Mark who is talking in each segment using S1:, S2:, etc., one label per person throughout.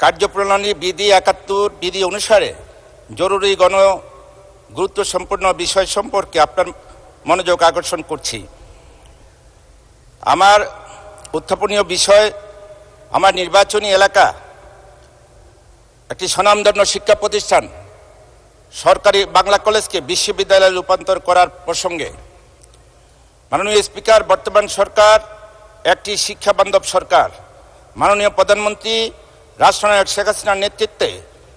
S1: কার্যপ্রণালী বিধি একাত্তর বিধি অনুসারে জরুরি গণ গুরুত্ব সম্পন্ন বিষয় সম্পর্কে আপনার মনোযোগ আকর্ষণ করছি। আমার উত্থাপনীয় বিষয়, আমার নির্বাচনী এলাকা একটি স্বনামধন্য শিক্ষা প্রতিষ্ঠান, সরকারি বাংলা কলেজকে বিশ্ববিদ্যালয়ে রূপান্তর করার প্রসঙ্গে। মাননীয় স্পিকার, বর্তমান সরকার একটি শিক্ষা বান্ধব সরকার। মাননীয় প্রধানমন্ত্রী রাষ্ট্রনায়ক শেখ হাসিনার নেতৃত্বে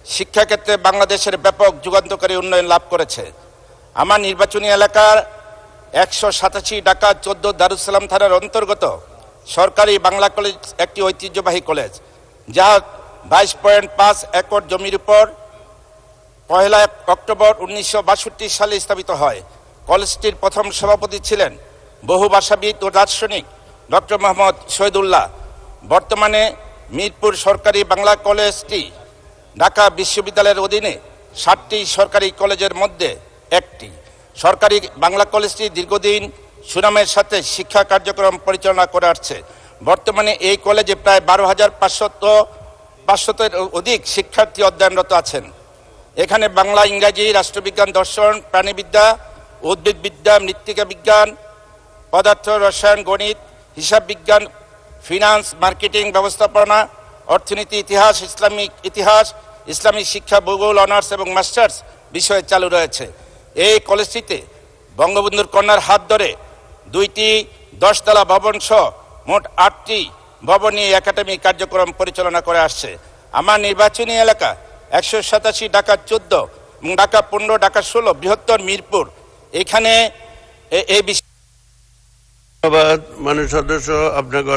S1: শিক্ষাক্ষেত্রে বাংলাদেশের ব্যাপক যুগান্তকারী উন্নয়ন লাভ করেছে। আমার নির্বাচনী এলাকার একশো সাতাশি ঢাকা, চোদ্দ দারুসালাম থানার অন্তর্গত সরকারি বাংলা কলেজ একটি ঐতিহ্যবাহী কলেজ, যা বাইশ পয়েন্ট পাঁচ একর জমির উপর পয়লা অক্টোবর উনিশশো বাষট্টি সালে স্থাপিত হয়। কলেজটির প্রথম সভাপতি ছিলেন বহু ভাষাবিদ ও দার্শনিক ডক্টর মোহাম্মদ শহীদুল্লাহ। বর্তমানে মিরপুর সরকারি বাংলা কলেজটি ঢাকা বিশ্ববিদ্যালয়ের অধীনে ষাটটি সরকারি কলেজের মধ্যে একটি। সরকারি বাংলা কলেজটি দীর্ঘদিন সুনামের সাথে শিক্ষা কার্যক্রম পরিচালনা করে আসছে। বর্তমানে এই কলেজে প্রায় বারো হাজার পাঁচশত, পাঁচশতের অধিক শিক্ষার্থী অধ্যয়নরত আছেন। এখানে বাংলা, ইংরাজি, রাষ্ট্রবিজ্ঞান, দর্শন, প্রাণীবিদ্যা, উদ্ভিদবিদ্যা মৃত্তিকা বিজ্ঞান পদার্থ, রসায়ন, গণিত হিসাব বিজ্ঞান ফিনান্স মার্কেটিং ব্যবস্থাপনা, অর্থনীতি, ইতিহাস, ইসলামিক ইতিহাস, ইসলামিক শিক্ষা, ভূগোল, অনার্স এবং মাস্টার্স বিষয়ে চালু রয়েছে। এই কলেজটিতে বঙ্গবন্ধুর কন্যার হাত ধরে দুইটি দশতলা ভবন সহ মোট আটটি ভবন নিয়ে একাডেমি কার্যক্রম পরিচালনা করে আসছে। আমার নির্বাচনী এলাকা একশো সাতাশি, ঢাকা চোদ্দ এবং ঢাকা পনেরো, ঢাকা ষোলো, বৃহত্তর মিরপুর। এখানে এই বিষয়ে
S2: ধন্যবাদ সদস্য, আপনাকে